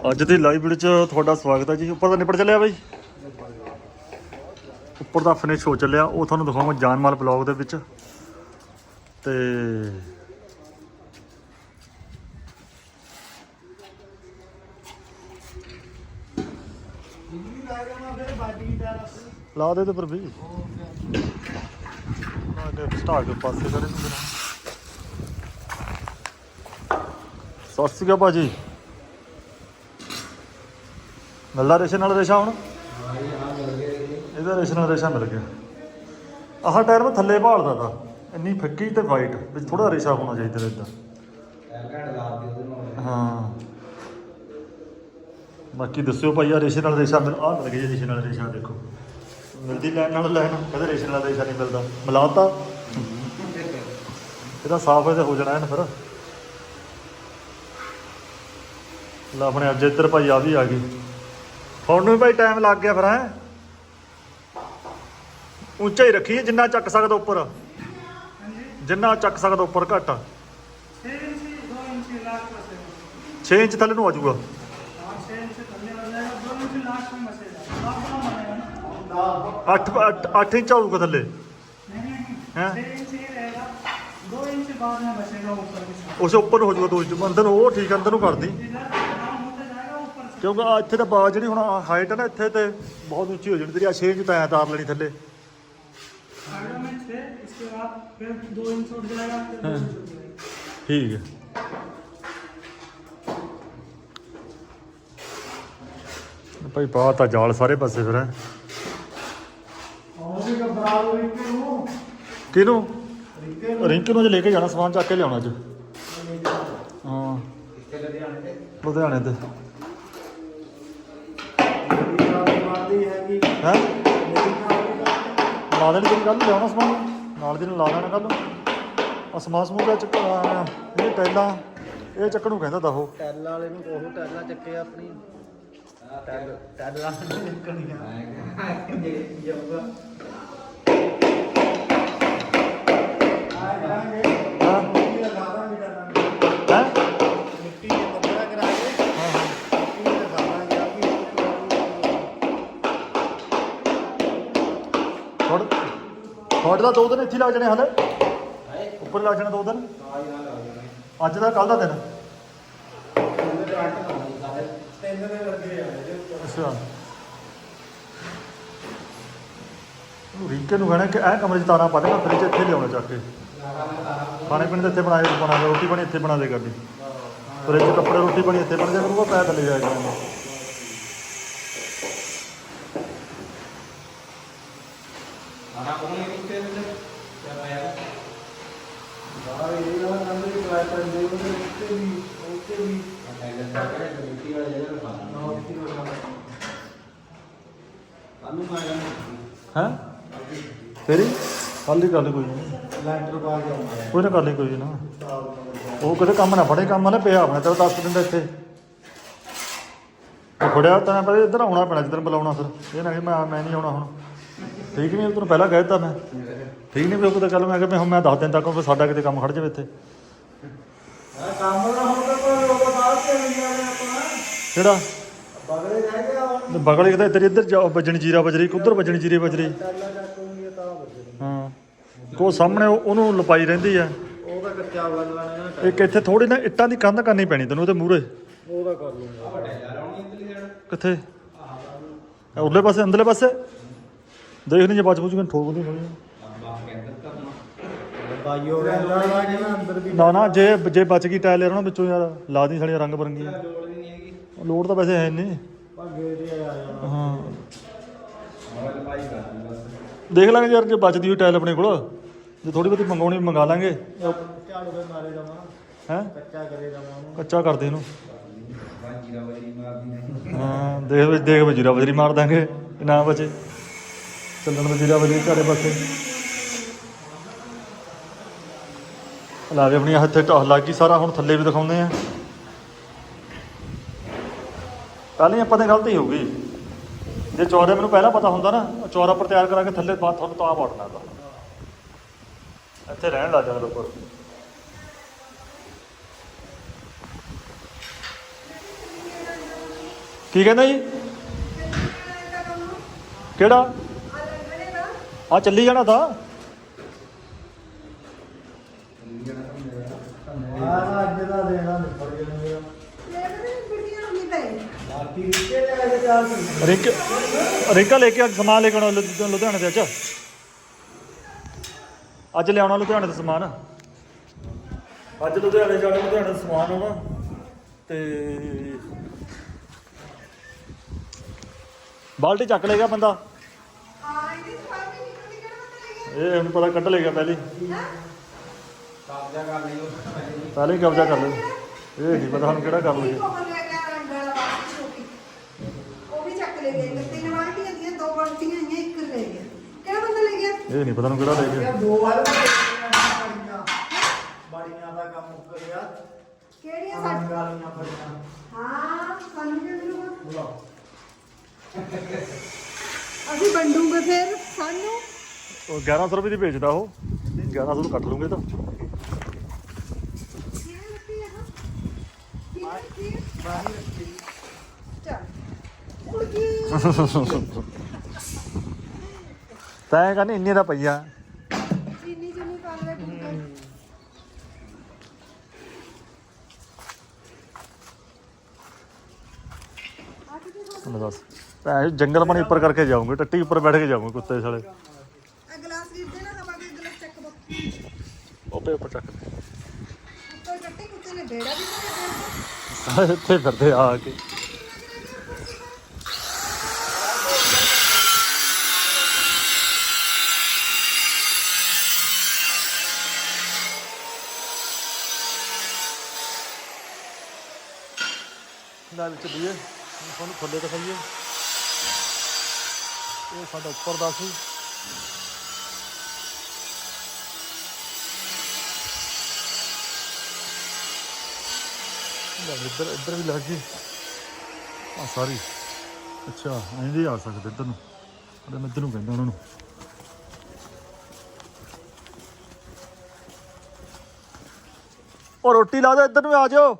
ਅੱਜ ਦੀ live video 'ਚ ਤੁਹਾਡਾ ਸਵਾਗਤ ਹੈ ਜੀ। ਉੱਪਰ ਦਾ ਨਿਪਟ ਚੱਲਿਆ ਬਾਈ? ਉੱਪਰ ਦਾ ਫਿਨਿਸ਼ ਹੋ ਚੱਲਿਆ। ਉਹ ਤੁਹਾਨੂੰ ਦਿਖਾਵਾਂਗਾ ਜਾਨਮਾਲ ਬਲੌਗ ਦੇ ਵਿੱਚ। ਤੇ ਲਾ ਦੇ ਤੇ ਪਰ ਵੀ ਲਾ ਕੇ ਸਟਾਰ ਦੇ ਪਾਸੇ ਕਰੇ। ਸਤਿ ਸ਼੍ਰੀ ਅਕਾਲ ਭਾਜੀ। ਮਿਲਦਾ ਰੇਸ਼ੇ ਨਾਲ ਰੇਸ਼ਾ ਹੁਣ? ਇਹਦਾ ਰੇਸ਼ੇ ਨਾਲ ਰੇਸ਼ਾ ਮਿਲ ਗਿਆ। ਆਹ ਟਾਇਰ ਮੈਂ ਥੱਲੇ ਭਾਲਦਾ ਤਾ। ਇੰਨੀ ਫਿੱਕੀ ਤੇ ਵਾਈਟ ਵਿੱਚ ਥੋੜਾ ਰੇਸ਼ਾ ਹੋਣਾ ਚਾਹੀਦਾ ਇਦਾਂ ਹਾਂ। ਬਾਕੀ ਦੱਸਿਓ ਭਾਈ ਆ ਰੇਸ਼ੇ ਨਾਲ ਰੇਸ਼ਾ ਮਿਲ, ਆਹ ਮਿਲ ਗਿਆ ਜੀ ਰੇਸ਼ੇ ਨਾਲ ਰੇਸ਼ਾ, ਦੇਖੋ। ਮਿਲਦੀ ਲੈਣ ਨਾਲ ਲੈਣ ਕਦੇ ਰੇਸ਼ੇ ਨਾਲ ਰੇਸ਼ਾ ਨਹੀਂ ਮਿਲਦਾ। ਮਿਲਾਤਾ। ਇਹਦਾ ਸਾਫ਼ ਇਹਦਾ ਹੋ ਜਾਣਾ ਹੈ ਫਿਰ। ਲੈ ਆਪਣੇ ਅੱਜ ਇੱਧਰ ਭਾਈ ਆ ਵੀ ਆ ਗਈ। ਹੁਣ ਨੂੰ ਵੀ ਭਾਈ ਟਾਈਮ ਲੱਗ ਗਿਆ ਫਿਰ ਹੈ? ਉੱਚਾ ਹੀ ਰੱਖੀ ਜਿੰਨਾ ਚੱਕ ਸਕਦਾ ਉੱਪਰ। ਜਿੰਨਾ ਚੱਕ ਸਕਦਾ ਉੱਪਰ ਘੱਟ। 6 ਇੰਚ ਥੱਲੇ ਨੂੰ ਆ ਜਾਊਗਾ ਅੱਠ 8 ਇੰਚ ਆਊਗਾ ਥੱਲੇ। ਹੈ? ਉਸ ਉੱਪਰ ਹੋ ਜਾਊਗਾ ਦੋ ਇੰਚ। ਅੰਦਰ ਉਹ ਠੀਕ ਅੰਦਰ ਨੂੰ ਕਰਦੀ। ਕਿਉਂਕਿ ਆ ਇੱਥੇ ਤਾਂ ਬਾਜ਼ ਜਿਹੜੀ ਹੁਣ ਹਾਈਟ ਹੈ ਨਾ ਇੱਥੇ ਤੇ ਬਹੁਤ ਉੱਚੀ ਹੋ ਜਾਣੀ ਤੇਰੀ ਆ 6 ਇੰਚ ਤਾਂ ਐ ਤਾਰ ਲੈਣੀ ਥੱਲੇ साइडों में छः इसके बाद फिर दो इंच उठ जाएगा फिर दो इंच उठ जाएगा ਠੀਕ ਹੈ ਭਾਈ ਪਾ ਤਾਂ ਜਾਲ ਸਾਰੇ ਪਾਸੇ ਫਿਰ ਹੈ और भी घबरा रिंके हूँ ਕਿਹਨੂੰ रिंके ਰਿੰਕੀ ਨੂੰ ਜੇ ਲੈ ਕੇ ਜਾਣਾ ਸਮਾਨ ਚੱਕ ਕੇ ਲਿਆਉਣਾ ਅੱਜ ਹਾਂ ਲੁਧਿਆਣੇ ਤੇ ਲਾ ਦੇਣ ਤੈਨੂੰ ਕੱਲ ਲਿਆਉਣਾ ਸਮਾਨ। ਨਾਲ ਦੀ ਨਾਲ ਲਾ ਦੇਣਾ ਕੱਲ ਆ ਸਮਾਨ ਸਮੂਹ ਦਾ ਚੱਕ ਇਹ ਟੈਲਾਂ। ਇਹ ਚੱਕਣ ਨੂੰ ਕਹਿੰਦਾ ਤਾ ਉਹ। ਵਾਲੇ ਨੂੰ ਉਹ ਟੈਲਾਂ ਚੱਕੇ ਆਪਣੀ। ਟੈਲ ਟੈਲਾਂ ਨਿਕਲੀਆਂ ਜਿਹੜੀ ਜਾਊਗਾ ਆ ਜਾਣਗੇ ਹਾਂ? ਹੈਂ? ਥੋੜ ਦਾ ਦੋ ਦਿਨ ਇੱਥੇ ਹੀ ਲੱਗ ਜਾਣੇ ਹਲੇ। ਉੱਪਰ ਲੱਗ ਜਾਣਾ ਦੋ ਦਿਨ। ਅੱਜ ਦਾ ਕੱਲ ਦਾ ਦਿਨ। ਤਿੰਨ ਦੇ ਲੱਗੇ ਆ ਅੱਛਾ। ਉਹ ਨੂੰ ਕਹਿਣਾ ਕਿ ਇਹ ਕਮਰੇ 'ਚ ਤਾਰਾਂ ਪਾ ਦੇਣਾ ਫ੍ਰਿਜ ਇੱਥੇ ਲਿਆਉਣਾ ਚੱਕ ਕੇ। ਖਾਣੇ ਪੀਣੇ ਤਾਂ ਇੱਥੇ ਬਣਾਏ ਬਣਾ ਰੋਟੀ ਪਾਣੀ ਇੱਥੇ ਬਣਾ ਦੇ ਕਰਦੀ ਫ੍ਰਿਜ ਕੱਪੜੇ, ਰੋਟੀ ਪਾਣੀ ਇੱਥੇ ਬਣ ਜਾ ਕਰੂਗਾ ਪੈ ਥੱਲੇ ਜਾਇਆ ਕਰਾਂਗੇ ਬਾਹਰ ਇਹ ਵਾਲਾ ਕੰਮ ਵੀ ਕਰਾਇਆ ਤਾਂ ਦੇ ਉਹਦੇ ਉੱਤੇ ਵੀ ਉੱਤੇ ਵੀ ਹੈ? ਤੇਰੀ? ਕੱਲ ਹੀ ਕਰ ਲਈ ਕੋਈ ਨਹੀਂ। ਲੈਂਟਰ ਪਾ ਕੇ ਆਉਂਦਾ ਕੋਈ ਨਾ ਕਰ ਲਈ ਕੋਈ ਨਾ। ਉਹ ਕਿਤੇ ਕੰਮ ਨਾ ਫੜੇ, ਕੰਮ ਵਾਲੇ ਪਿਆ ਆਪਣੇ ਤੇ ਦੱਸ ਦਿੰਦਾ ਇੱਥੇ। ਉਹ ਫੜਿਆ ਤਾਂ ਪਰ ਇੱਧਰ ਆਉਣਾ ਪੈਣਾ, ਜਿੱਦਣ ਬੁਲਾਉਣਾ ਫਿਰ। ਇਹ ਨਾ ਕਿ ਮੈਂ ਮੈਂ ਨਹੀਂ ਆਉਣਾ ਹੁਣ। ਠੀਕ ਨਹੀਂ, ਤੈਨੂੰ ਪਹਿਲਾਂ ਕਹਿ ਦਿੱਤਾ ਮੈਂ। ਠੀਕ ਨਹੀਂ ਵੀ ਉਹ ਤਾਂ ਕੱਲ ਮੈਂ ਕਿਹਾ ਵੀ ਹੁਣ ਮੈਂ ਦੱਸ ਦਿਨ ਤੱਕ ਵੀ ਸਾਡਾ ਕਿਤੇ ਕੰਮ ਖੜ ਜਾਵੇ ਇੱਥੇ। ਕੰਮ ਦਾ ਹੁਣ ਤਾਂ ਕੋਈ ਉਹ ਬਾਅਦ ਤੇ ਨਹੀਂ ਆਣੇ ਆਪਾਂ ਕਿਹੜਾ? ਬਗਲੇ ਰਹਿ ਗਿਆ ਹੁਣ ਤੇ ਬਗਲ ਕਿਤੇ ਤੇਰੀ ਇੱਧਰ ਜਾ- ਵੱਜਣੀ ਜੀਰਾ ਵੱਜ ਰਹੀ ਉਧਰ ਵੱਜਣੀ ਜੀਰੇ ਵੱਜ ਰਹੀ? ਟੈਲਾਂ ਚੱਕੂਗੀ ਤਾਂ ਵੱਜਣੀ ਹਾਂ ਕੋ ਸਾਹਮਣੇ ਉਹ- ਉਹਨੂੰ ਲਪਾਈ ਰਹਿੰਦੀ ਆ। ਉਹ ਤਾਂ ਕੱਚਾ ਬਣ ਲੈਣਾ ਇੱਕ ਇੱਥੇ ਥੋੜੀ ਨਾ ਇੱਟਾਂ ਦੀ ਕੰਧ ਕਰਨੀ ਪੈਣੀ ਤੈਨੂੰ ਉਹਦੇ ਮੂਹਰੇ। ਉਹ ਤਾਂ ਕਰ ਲੂੰਗਾ ਕਿੱਥੇ? ਇਹ ਉਰਲੇ ਪਾਸੇ, ਅੰਦਰਲੇ ਪਾਸੇ? ਦੇਖ ਨਹੀਂ ਜੇ ਬਚ ਬੁਝ ਕੇ ਠੋਕ ਨਹੀਂ ਹੋਣੀ ਬਾਈਓ ਰਹਿੰਦਾ ਵਾ ਕਿ ਨਾ ਅੰਦਰ ਵੀ ਨਾ ਨਾ ਜੇ ਜੇ ਬਚ ਗਈ ਟਾਇਲ ਯਾਰ, ਉਹਨਾਂ ਵਿੱਚੋਂ ਯਾਰ ਲਾ ਦੀ ਸਾਲੀਆਂ ਰੰਗ ਬਰੰਗੀਆਂ। ਲੋੜ ਤਾਂ ਵੈਸੇ ਹੈ ਨਹੀਂ। ਭਾਗੇ ਦੇ ਆ ਜਾਣਾ ਹਾਂ। ਦੇਖ ਲਾਂਗੇ ਯਾਰ, ਜੇ ਬਚਦੀ ਹੋਈ ਟਾਇਲ ਆਪਣੇ ਕੋਲ, ਜੇ ਥੋੜੀ ਬਹੁਤੀ ਮੰਗਾਉਣੀ ਮੰਗਾ ਲਾਂਗੇ। ਝਾੜੂ ਦੇ ਮਾਰੇ ਦਵਾਂ ਹੈ? ਕੱਚਾ ਕਰੇ ਦਵਾਂ ਉਹਨੂੰ ਕੱਚਾ ਕਰ ਦੇ ਇਹਨੂੰ। ਹਾਂ, ਦੇਖ ਵਿੱਚ ਦੇਖ ਵਜੀਰਾ ਵਜਰੀ ਮਾਰ ਦਾਂਗੇ ਨਾ ਬਚੇ। ਚੱਲਣ ਵਜੀਰਾ ਵਜਰੀ ਚਾਰੇ ਪਾਸੇ। ਲਾ ਆਪਣੀ ਹੱਥੇ ਢਾਹ ਲੱਗ ਗਈ ਸਾਰਾ ਹੁਣ ਥੱਲੇ ਵੀ ਦਿਖਾਉਂਦੇ ਆ। ਕੱਲ ਹੀ ਆਪਾਂ ਨੇ ਗਲਤੀ ਹੋ ਗਈ। ਜੇ ਚੌਰੇ ਮੈਨੂੰ ਪਹਿਲਾਂ ਪਤਾ ਹੁੰਦਾ ਨਾ ਚੌਰਾ ਪਰ ਤਿਆਰ ਕਰਾ ਕੇ ਥੱਲੇ ਬਾਅਦ ਤੁਹਾਨੂੰ ਤਾਂ ਵੜਨਾ ਤਾਂ ਇੱਥੇ ਰਹਿਣ ਲੱਗ ਜਾਂਦਾ ਉੱਪਰ ਕੀ ਕਹਿੰਦਾ ਜੀ? ਕਿਹੜਾ? ਆ ਚੱਲੀ ਜਾਣਾ ਤਾਂ। ਆ ਅੱਜ ਦਾ ਦੇਣਾ ਨਿਕਲ ਗਿਆ ਮੇਰਾ ਬਾਕੀ ਰਿਕੇ ਲੈ ਕੇ। ਰਿੰਕ ਲੈ ਸਮਾਨ ਲੈ ਕੇ ਆਉਣਾ ਲੁ- ਲੁਧਿਆਣੇ ਦੇ ਅੱਜ ਅੱਜ ਲਿਆਉਣਾ ਲੁਧਿਆਣੇ ਦਾ ਸਮਾਨ। ਅੱਜ ਲੁਧਿਆਣੇ ਜਾਣਾ ਲੁਧਿਆਣੇ ਦਾ ਸਮਾਨ ਆਉਣਾ ਤੇ ਬਾਲਟੀ ਚੱਕ ਲੇਗਾ ਬੰਦਾ। ਇਹ ਹੁਣ ਪਤਾ ਕੱਢ ਲੇਗਾ ਪਹਿਲੇ। ਕਬਜ਼ਾ ਕਰ ਲਈ ਪਹਿਲੇ ਕਬਜ਼ਾ ਕਰ ਲੈ ਇਹ ਨਹੀਂ ਪਤਾ ਹੁਣ ਕਿਹੜਾ ਕਰ ਲੇਗਾ ਲੈ ਗਏ ਤਿੰਨ ਬਾਲਟੀਆਂ ਦੀਆਂ ਦੋ ਬਾਲਟੀਆਂ ਆਈਆਂ ਇੱਕ ਲੈ ਗਿਆ ਕਿਹੜਾ ਬੰਦਾ ਲੈ ਗਿਆ? ਇਹ ਨਹੀਂ ਪਤਾ ਹੁਣ ਕਿਹੜਾ ਲੈ ਗਿਆ। ਦੋ ਵਾਰ ਬੜੀਆਂ ਬੜੀਆਂ ਦਾ ਕੰਮ ਮੁੱਕ ਗਿਆ। ਕਿਹੜੀਆਂ ਸਾਡ ਗਾਲੀਆਂ ਬੜੀਆਂ ਹਾਂ ਸਾਨੂੰ ਕਿਉਂ ਮਿਲੂਗਾ ਬੁਲਾਓ। ਅਸੀਂ ਵੰਡੂਗੇ ਫਿਰ ਸਾਨੂੰ? ਉਹ 1100 ਰੁਪਏ ਦੀ ਵੇਚਦਾ ਉਹ। 1100 ਨੂੰ ਕੱਟ ਲੂੰਗੇ ਤਾਂ। ਬਾਹਰ ਤੈਂ ਕਹਿੰਦੀ ਇੰਨੇ ਦਾ ਪਈਆ। ਚੀਨੀ ਚੀਨੀ ਪਾ ਲੈ ਦੱਸ ਭੈਣ ਜੰਗਲ ਪਾਣੀ ਉੱਪਰ ਕਰਕੇ ਜਾਊਂਗੇ ਟੱਟੀ ਉੱਪਰ ਬੈਠ ਕੇ ਜਾਊਂਗੇ ਕੁੱਤੇ ਸਾਲੇ। ਗਲਾਸ ਵੀਰ ਦੇ ਨਾ ਹਵਾ ਦੇ ਗਲਾਸ ਚੱਕ ਦੋ। ਉੱਪਰ ਉੱਪਰ ਚੱਕ ਉੱਪਰ ਕੱਟੇ ਕੁੱਤੇ ਨੇ ਬੇੜਾ ਵੀ ਨਹੀਂ ਸਾਰੇ ਇੱਥੇ ਫਿਰਦੇ ਆ ਕੇ। ਲੈ ਵਿੱਚ ਦੀਏ। ਤੁਹਾਨੂੰ ਥੱਲੇ ਦਿਖਾਈਏ। ਇਹ ਸਾਡਾ ਉੱਪਰ ਦਾ ਸੀ। ਇੱਧਰ ਇੱਧਰ ਵੀ ਲੱਗ ਗਈ। ਆ ਸਾਰੀ ਅੱਛਾ, ਐਂ ਵੀ ਆ ਸਕਦੇ ਇੱਧਰ ਨੂੰ। ਅਰੇ, ਮੈਂ ਇੱਧਰ ਨੂੰ ਕਹਿੰਦਾ ਉਹਨਾਂ ਨੂੰ। ਉਹ ਰੋਟੀ ਲਾ ਦਿਓ, ਇੱਧਰ ਨੂੰ ਆ ਜਾਓ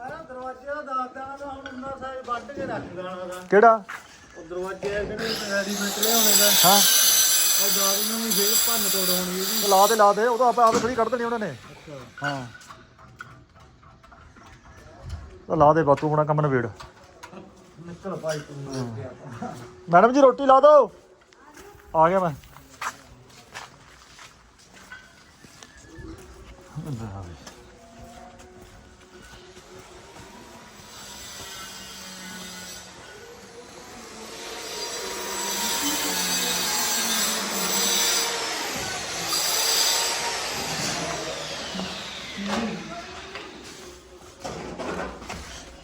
ਆਹ ਦਰਵਾਜ਼ੇ ਦਾ ਦਾਦਾ ਦਾ ਹੁਣ ਉਹਨਾਂ ਸਾਈਡ ਵੱਢ ਕੇ ਰੱਖ ਦੇਣਾ ਦਾ ਕਿਹੜਾ? ਉਹ ਦਰਵਾਜ਼ੇ ਆ ਜਿਹੜੇ ਰੈਡੀਮੇਡ ਲਿਆਉਣੇ ਦਾ। ਹਾਂ। ਉਹ ਦਾਦੀ ਨੂੰ ਵੀ ਫੇਰ ਭੰਨ ਤੋੜ ਹੋਣੀ ਇਹਦੀ। ਲਾ ਦੇ ਲਾ ਦੇ। ਉਹ ਤਾਂ ਆਪੇ ਆਪੇ ਥੋੜੀ ਕੱਢ ਦੇਣੀ ਉਹਨਾਂ ਨੇ। ਹਾਂ। ਉਹ ਲਾ ਦੇ ਬਾਤੂ ਹੁਣਾ ਕੰਮ ਨਵੇੜ ਨਿਕਲ ਭਾਈ ਤੂੰ। ਮੈਡਮ ਜੀ ਰੋਟੀ ਲਾ ਦਿਓ ਆ ਗਿਆ ਮੈਂ। ਲੈ ਵੀ।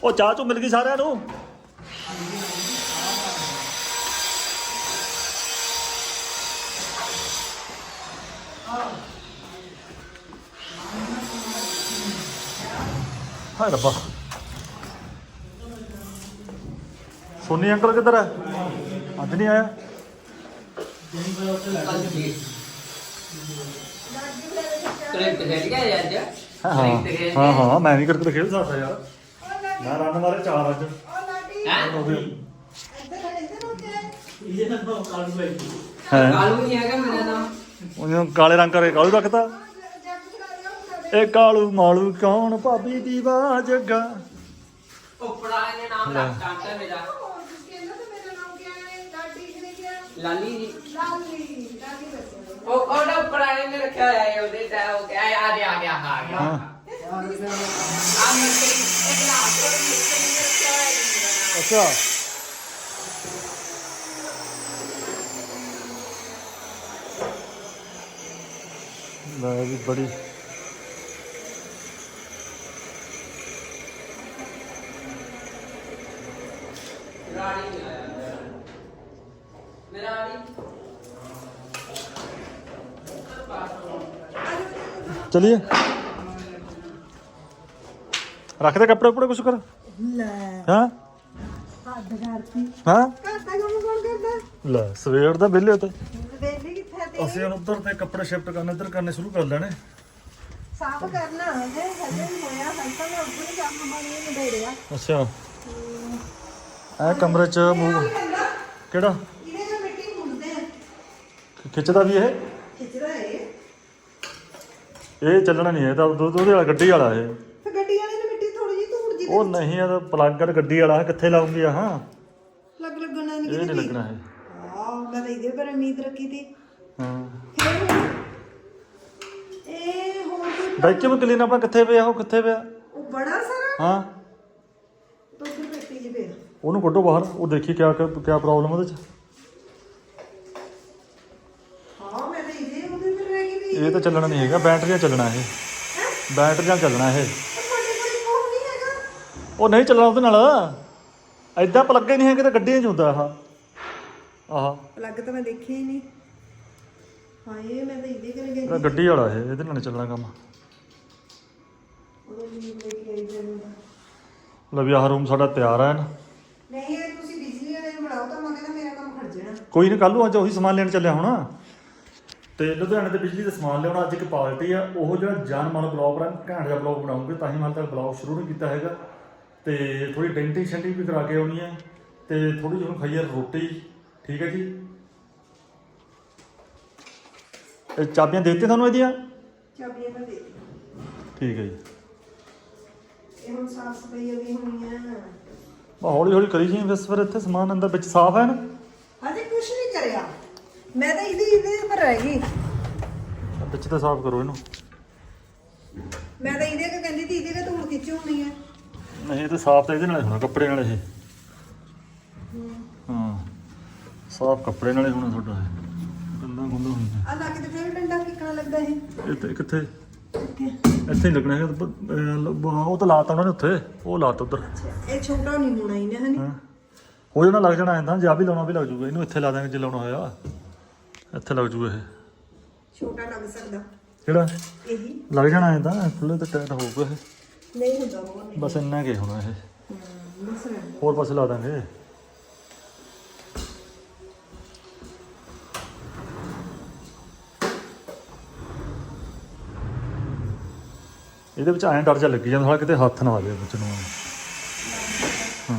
ਉਹ ਚਾਹ ਚੋਂ ਮਿਲ ਗਈ ਸਾਰਿਆਂ ਨੂੰ? ਹਾਏ ਰੱਬਾ। ਸੋਨੀ ਅੰਕਲ ਕਿੱਧਰ ਹੈ? ਅੱਜ ਨਹੀਂ ਆਇਆ? ਕ੍ਰਿਕਟ ਖੇਡ ਗਿਆ ਅੱਜ। ਹਾਂ ਹਾਂ ਹਾਂ ਮੈਂ ਵੀ ਕ੍ਰਿਕਟ ਖੇਡ ਸਕਦਾ ਯਾਰ। ਮੈਂ ਰਨ ਮਾਰੇ ਚਾਰ ਅੱਜ। ਉਹ ਲਾਡੀ ਹੈਂ? ਇੱਧਰ ਇੱਧਰ ਹੋ? ਕਾਲੂ ਨਹੀਂ ਹੈਗਾ ਮੇਰਾ ਨਾਮ। ਉਹਨੂੰ ਕਾਲੇ ਰੰਗ ਕਰੇ ਕਾਲੂ ਰੱਖਤਾ। ਸਾਡੇ ਇਹ ਕਾਲੂ ਮਾਲੂ ਕੌਣ ਭਾਬੀ ਦੀ ਬਾਹ ਜੱਗਾ ਉਪੜਾ ਨੇ ਨਾਮ ਰੱਖਤਾ ਮੇਰਾ ਹੋਰ ਕਿਸ ਕਹਿੰਦਾ ਤੇ ਮੇਰਾ। ਨਾਮ ਕੀ ਹੈ ਲਾਡੀ ਕਿਨੇ ਕਿਹਾ ਲਾਲੀ ਜੀ। ਲਾਲੀ ਉਹ ਉਹਦਾ ਉਪੜਾ ਨੇ ਰੱਖਿਆ ਹੋਇਆ ਹੈ ਉਹਦੇ ਤਾਂ ਉਹ ਗਿਆ ਆ ਗਿਆ ਆ ਗਿਆ। ਅੱਛਾ। ਲੈ ਵੀ ਬੜੀ। ਰਾਣੀ ਨਹੀਂ ਆਇਆ ਮੇਰਾ। ਮੇਰਾ ਰਾਣੀ ਚਲਿਏ ਰੱਖ ਦੇ ਕੱਪੜੇ ਕੁਪੜੇ ਕੁਛ ਕਰ। ਲੈ। ਹਾਂ? ਹੱਦ ਕਰਤੀ। ਹਾਂ? ਘਰ ਦਾ ਕੰਮ ਕੌਣ ਕਰਦਾ? ਲੈ ਸਵੇਰ ਦਾ ਵਿਹਲੇ ਤੇ। ਵੇਲੀ ਕਿੱਥੇ ਤੇ? ਅਸੀਂ ਹੁਣ ਉੱਧਰ ਤੇ ਕੱਪੜੇ ਸ਼ਿਫਟ ਕਰਨੇ ਇੱਧਰ ਕਰਨੇ ਸ਼ੁਰੂ ਕਰ ਲੈਣੇ। ਸਾਫ਼ ਕਰਨਾ ਹਜੇ ਹਜੇ ਨਹੀਂ ਹੋਇਆ ਹਲਕਾ ਜਿਹਾ ਉੱਪਰ ਕੰਮ ਬਣੀ ਨਿਬੇੜਿਆ। ਅੱਛਾ। ਇਹ ਕਮਰੇ 'ਚ ਮੂਵ ਕਿਹੜਾ? ਇਹਦੇ ਨਾਲ ਮਿੱਟੀ ਮੁੰਦੇ ਆ। ਖਿੱਚਦਾ ਵੀ ਇਹ? ਖਿੱਚਦਾ ਇਹ। ਇਹ ਚੱਲਣਾ ਨਹੀਂ ਇਹ ਤਾਂ ਦੁ- ਉਹਦੇ ਵਾਲਾ ਗੱਡੀ ਵਾਲਾ ਇਹ ਫਿਰ ਗੱਡੀ ਵਾਲੇ ਨੇ ਮਿੱਟੀ ਉਹ ਨਹੀਂ ਇਹ ਤਾਂ ਗੱਡੀ ਵਾਲਾ ਇਹ ਕਿੱਥੇ ਲਾਉਂਗੀ ਆ ਹਾਂ? ਲੱਗ ਲੱਗਣਾ ਨਹੀਂ ਇਹ ਨਹੀਂ ਲੱਗਣਾ ਹਾਂ ਮੈਂ ਤਾਂ ਇਹਦੇ ਪਰ ਉਮੀਦ ਰੱਖੀ ਸੀ ਹਾਂ। ਫਿਰ ਹੁਣ ਇਹ ਹੋਰ ਕੋਈ ਵੈਕਿਊਮ ਕਲੀਨ ਆਪਣਾ ਕਿੱਥੇ ਪਿਆ ਉਹ ਕਿੱਥੇ ਪਿਆ? ਉਹ ਬੜਾ ਸਾਰਾ? ਹਾਂ। ਪੇਟੀ ਪਿਆ ਉਹਨੂੰ ਕੱਢੋ ਬਾਹਰ ਉਹ ਦੇਖੀ ਕਿਆ ਕਿਆ ਪ੍ਰੋਬਲਮ ਉਹਦੇ 'ਚ। ਹਾਂ ਮੈਂ ਤਾਂ ਇਹਦੇ ਉਹਦੇ ਪਰ ਰਹਿ ਗਈ ਵੀ ਇਹ ਤਾਂ ਚੱਲਣਾ ਨਹੀਂ ਹੈਗਾ ਬੈਟਰੀਆਂ ਚੱਲਣਾ ਇਹ। ਬੈਟਰੀਆਂ ਚੱਲਣਾ ਇਹ ਤੁਹਾਡੇ ਕੋਲ ਫੋਨ ਨਹੀਂ ਹੈਗਾ ਉਹ ਨਹੀਂ ਚੱਲਣਾ ਉਹਦੇ ਨਾਲ। ਐਦਾਂ ਪਲੱਗੇ ਨਹੀਂ ਹੈਗੇ ਤਾਂ ਗੱਡੀਆਂ 'ਚ ਹੁੰਦਾ ਆਹ। ਆਹ। ਪਲੱਗ ਤਾਂ ਮੈਂ ਦੇਖਿਆ ਹੀ ਨਹੀਂ। ਹਾਂ ਇਹ ਮੈਂ ਤਾਂ ਇਹਦੇ ਕਰ ਇਹਦਾ ਗੱਡੀ ਵਾਲਾ ਇਹ ਇਹਦੇ ਨਾਲ ਨੀ ਚੱਲਣਾ ਕੰਮ। ਵੀ ਲੈ ਕੇ ਆਈ ਜਦੋਂ ਲੈ ਵੀ ਆਹ ਰੂਮ ਸਾਡਾ ਤਿਆਰ ਹੈ ਨਾ। ਨਹੀਂ ਇਹ ਤੁਸੀਂ ਬਿਜਲੀ ਵਾਲੇ ਨੂੰ ਬਣਾਓ ਤਾਂ ਮੈਂ ਕਹਿੰਦਾ ਮੇਰਾ ਕੰਮ ਖੜ ਜਾਣਾ। ਕੋਈ ਨਹੀਂ ਕੱਲ ਨੂੰ ਅੱਜ ਉਹੀ ਸਮਾਨ ਲੈਣ ਚੱਲਿਆ ਹੋਣਾ। ਤੇ ਲੁਧਿਆਣੇ ਤੇ ਬਿਜਲੀ ਦਾ ਸਮਾਨ ਲਿਆਉਣਾ ਅੱਜ ਇੱਕ ਪਾਰਟੀ ਆ ਉਹ ਜਿਹੜਾ ਜਾਨ ਮਾਲ ਬਲੌਗ ਰਾਂ ਘੈਂਟ ਜਿਹਾ ਬਲੌਗ ਬਣਾਉਂਗੇ ਤਾਂ ਹੀ ਹਾਲ ਤੱਕ ਬਲੌਗ ਸ਼ੁਰੂ ਨਹੀਂ ਕੀਤਾ ਹੈਗਾ। ਤੇ ਥੋੜੀ ਡੈਂਟਿੰਗ ਸ਼ੈਂਟਿੰਗ ਵੀ ਕਰਾ ਕੇ ਆਉਣੀ ਹੈ ਤੇ ਥੋੜੀ ਜਿਹੀ ਹੁਣ ਖਾਈਏ ਰੋਟੀ ਠੀਕ ਹੈ ਜੀ? ਇਹ ਚਾਬੀਆਂ ਦੇ ਦਿੱਤੀਆਂ ਤੁਹਾਨੂੰ ਇਹਦੀਆਂ? ਚਾਬੀਆਂ ਮੈਂ ਦੇ। ਠੀਕ ਹੈ ਜੀ। ਇਹ ਹੁਣ ਸਾਫ਼ ਸਫ਼ਾਈ ਵੀ ਹੋਣੀ ਆ। ਬਾ ਹੌਲੀ ਹੌਲੀ ਕਰੀ ਜੀ ਬਸ ਫਿਰ ਇੱਥੇ ਸਮਾਨ ਅੰਦਰ ਵਿੱਚ ਸਾਫ਼ ਹੈ ਨਾ? ਹਜੇ ਕੁਝ ਨਹੀਂ ਕਰਿਆ। ਮੈਂ ਤਾਂ ਇਹਦੀ ਇਹਦੇ ਪਰ ਰਹਿ ਗਈ। ਵਿੱਚ ਤੇ ਸਾਫ਼ ਕਰੋ ਇਹਨੂੰ। ਮੈਂ ਤਾਂ ਇਹਦੇ ਕੋ ਕਹਿੰਦੀ ਸੀ ਇਹਦੇ ਕੋ ਧੂੜ ਖਿੱਚ ਹੋਣੀ ਹੈ ਨਹੀਂ ਇਹ ਤਾਂ ਸਾਫ਼ ਤਾਂ ਇਹਦੇ ਨਾਲ ਹੀ ਹੋਣਾ ਕੱਪੜੇ ਨਾਲ ਇਹ। ਹਾਂ ਸਾਫ਼ ਕੱਪੜੇ ਨਾਲ ਹੀ ਹੋਣਾ ਤੁਹਾਡਾ ਇਹ। ਗੰਦਾ ਗੁੰਦਾ ਹੁੰਦਾ ਆ ਲੱਗ ਤੇ ਫਿਰ ਡੰਡਾ ਕਿੱਕਣਾ ਲੱਗਦਾ ਇਹ। ਇਹ ਤੇ ਕਿੱਥੇ? ਇੱਥੇ। ਇੱਥੇ ਹੀ ਲੱਗਣਾ ਹੈ ਉਹ ਤਾਂ ਲਾਤਾ ਉਹਨਾਂ ਨੇ ਉੱਥੇ ਉਹ ਲਾਤਾ ਉਧਰ। ਇਹ ਛੋਟਾ ਨਹੀਂ ਹੋਣਾ ਇਹਨੇ ਹਨੀ? ਹਾਂ। ਜਾਣਾ ਲੱਗ ਜਾਣਾ ਐਂਦਾ ਜੇ ਵੀ ਲਾਉਣਾ ਵੀ ਲੱਗ ਜੂਗਾ ਇਹਨੂੰ ਇੱਥੇ ਲਾ ਦਾਂਗੇ ਜੇ ਲਾਉਣਾ ਹੋਇਆ। ਇੱਥੇ ਲੱਗ ਜੂਗਾ ਇਹ। ਛੋਟਾ ਲੱਗ ਸਕਦਾ। ਕਿਹੜਾ? ਇਹੀ। ਲੱਗ ਜਾਣਾ ਐਂਦਾ ਖੁੱਲੇ ਤੇ ਟਾਈਟ ਹੋਊਗਾ ਇਹ। ਨਹੀਂ ਹੁੰਦਾ ਉਹ ਨਹੀਂ। ਬਸ ਇੰਨਾ ਕੇ ਹੋਣਾ ਇਹ। ਹਮ, ਬਸ ਰਹਿਣ ਦਿਓ। ਹੋਰ ਪਾਸੇ ਲਾ ਦਾਂਗੇ। ਇਹਦੇ ਵਿੱਚ ਐਂ ਡਰ ਜਾ ਲੱਗੀ ਜਾਂਦਾ ਸਾਲਾ ਕਿਤੇ ਹੱਥ ਨਾ ਆ ਜਾਵੇ ਵਿੱਚ ਨੂੰ ਹਾਂ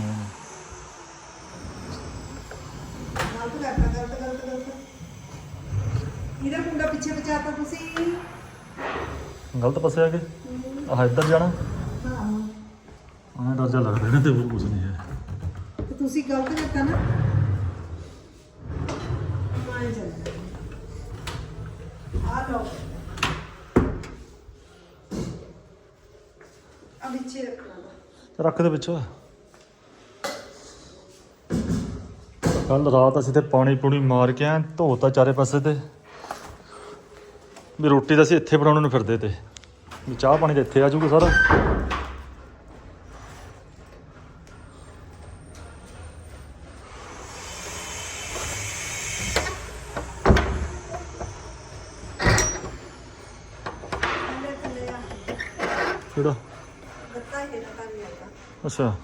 ਗਲਤ ਕਰਤਾ ਗਲਤ ਗਲਤ ਗਲਤ ਇਹਦਾ ਕੁੰਡਾ ਪਿੱਛੇ ਬਚਾਤਾ ਤੁਸੀਂ? ਗਲਤ ਪਾਸੇ ਆ ਗਏ ਆਹ ਇੱਧਰ ਜਾਣਾ। ਡਰ ਜਾ ਲੱਗਦਾ ਇਹਨਾਂ ਤੇ ਹੋਰ ਕੁਝ ਨਹੀਂ ਹੈ। ਤੇ ਤੁਸੀਂ ਗਲਤ ਕਰਤਾ ਨਾ। ਮਾਏ ਚੱਲਦਾ ਆ ਲਓ। ਆ ਵਿੱਚੇ ਰੱਖਣਾ ਵਾ। ਰੱਖ ਦੇ ਵਿੱਚ ਕੱਲ ਰਾਤ ਅਸੀਂ ਤੇ ਪਾਣੀ ਪੂਣੀ ਮਾਰ ਕੇ ਆਂ ਧੋਤਾ ਚਾਰੇ ਪਾਸੇ ਤੇ। ਵੀ ਰੋਟੀ ਤਾਂ ਅਸੀਂ ਇੱਥੇ ਬਣਾਉਣ ਨੂੰ ਫਿਰਦੇ ਤੇ। ਵੀ ਚਾਹ ਪਾਣੀ ਤਾਂ ਇੱਥੇ ਆ ਜਾਊਗਾ ਸਾਰਾ ਥੱਲੇ ਥੱਲੇ ਆ ਕਿਹੜਾ ਬੱਤਾ ਹੀ ਨਾ ਤਾਂ ਨਹੀਂ ਆਉਂਦਾ ਅੱਛਾ।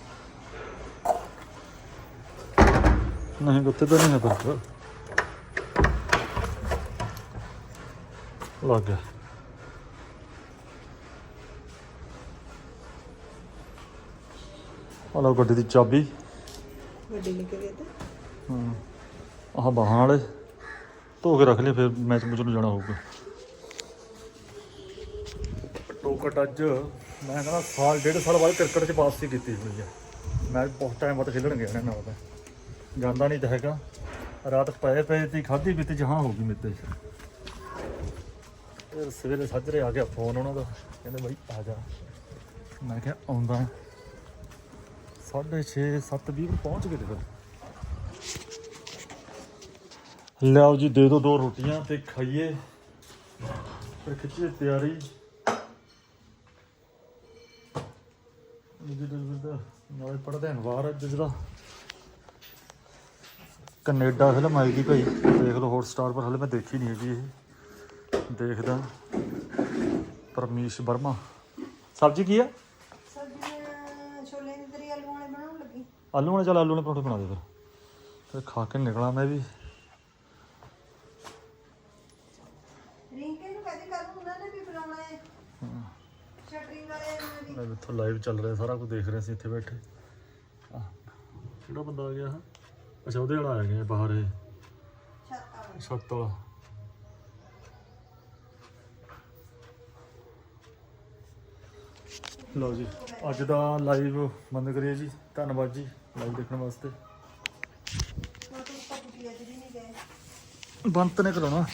ਨਹੀਂ ਗੁੱਤੇ ਤਾਂ ਨਹੀਂ ਹੈ ਪਰ ਲੱਗ ਗਿਆ। ਆਹ ਲਓ ਗੱਡੀ ਦੀ ਚਾਬੀ। ਵੱਡੀ ਨਿਕਲ ਗਈ ਤੇ। ਹਾਂ। ਆਹ ਬਾਹਾਂ ਵਾਲੇ। ਧੋ ਕੇ ਰੱਖ ਲਈ ਫਿਰ ਮੈਚ ਮੁੱਚ ਨੂੰ ਜਾਣਾ ਹੋਊਗਾ। ਟੋਕਟ ਅੱਜ। ਮੈਂ ਕਹਿੰਦਾ ਸਾਲ, ਡੇਢ ਸਾਲ ਬਾਅਦ ਕ੍ਰਿਕਟ 'ਚ ਵਾਪਸੀ ਕੀਤੀ ਹੋਈ ਹੈ ਮੈਂ ਬਹੁਤ ਟਾਈਮ ਬਾਅਦ ਖੇਡਣ ਗਿਆ ਇਹਨਾਂ ਨਾਲ ਜਾਂਦਾ ਨਹੀਂ ਤਾਂ ਹੈਗਾ। ਰਾਤ ਪਏ ਪਏ ਤੇ ਖਾਧੀ ਪੀਤੀ ਜਹਾਂ ਹੋ ਗਈ ਮੇਤੇ ਫਿਰ ਸਵੇਰੇ ਸਾਜਰੇ ਆ ਗਿਆ ਫੋਨ ਉਹਨਾਂ ਦਾ। ਕਹਿੰਦੇ ਬਾਈ ਆ ਜਾ। ਮੈਂ ਕਿਹਾ ਆਉਂਦਾ। ਸਾਢੇ ਛੇ, ਸੱਤ ਵੀਹ ਨੂੰ ਪਹੁੰਚ ਗਏ ਤੇ ਫਿਰ। ਲਿਆਓ ਜੀ, ਦੇ ਦੋ ਦੋ ਰੋਟੀਆਂ ਤੇ ਖਾਈਏ। ਫਿਰ ਖਿੱਚੀਏ ਤਿਆਰੀ। ਜਿਹਦਾ ਨਾਲੇ ਪੜਦੇ ਅਨਵਾਰ ਅੱਜ ਜਿਹੜਾ। ਕੈਨੇਡਾ ਫਿਲਮ ਆਈ ਦੀ ਭਾਈ ਦੇਖ ਲਓ ਹੌਟਸਟਾਰ ਪਰ ਹਲੇ ਮੈਂ ਦੇਖੀ ਨਹੀਂ ਹੈਗੀ ਇਹ। ਦੇਖਦਾ। ਪਰਮੀਸ਼ ਵਰਮਾ। ਸਬਜ਼ੀ ਕੀ ਆ? ਸਬਜ਼ੀਆਂ ਛੋਲੇ ਦੀ ਤਰੀ ਆਲੂ ਵਾਲੇ ਬਣਾਉਣ ਲੱਗੀ। ਆਲੂ ਵਾਲੇ ਚੱਲ ਆਲੂ ਵਾਲੇ ਪਰੌਂਠੇ ਬਣਾ ਦੇ ਫਿਰ। ਫਿਰ ਖਾ ਕੇ ਨਿਕਲਾਂ ਮੈਂ ਵੀ ਰਿੰਕੇ ਨੂੰ ਕਹਦੇ ਕੱਲ ਉਹਨਾਂ ਨੇ ਵੀ ਬੁਲਾਉਣਾ ਹੈ ਮੈਂ ਇੱਥੋਂ ਲਾਈਵ ਚੱਲ ਰਿਹਾ ਸਾਰਾ ਕੁਝ ਦੇਖ ਰਿਹਾ ਸੀ ਇੱਥੇ ਬੈਠੇ। ਆਹ, ਕਿਹੜਾ ਬੰਦਾ ਆ ਗਿਆ ਆਹ? ਅੱਛਾ ਉਹਦੇ ਵਾਲਾ ਆ ਗਿਆ ਬਾਹਰ ਇਹ। ਛੱਤ ਵਾਲਾ। ਲਓ ਜੀ ਅੱਜ ਦਾ ਲਾਈਵ ਬੰਦ ਕਰੀਏ ਜੀ। ਧੰਨਵਾਦ ਜੀ ਲਾਈਵ ਦੇਖਣ ਵਾਸਤੇ। ਮੈਂ ਤਾਂ ਉੱਪਰ ਕੁਟੀਆ ਜਿਹੜੀ ਨਹੀਂ ਗਏ ਬੰਦ ਤਾਂ ਨਹੀਂ ਕਰਾਉਣਾ।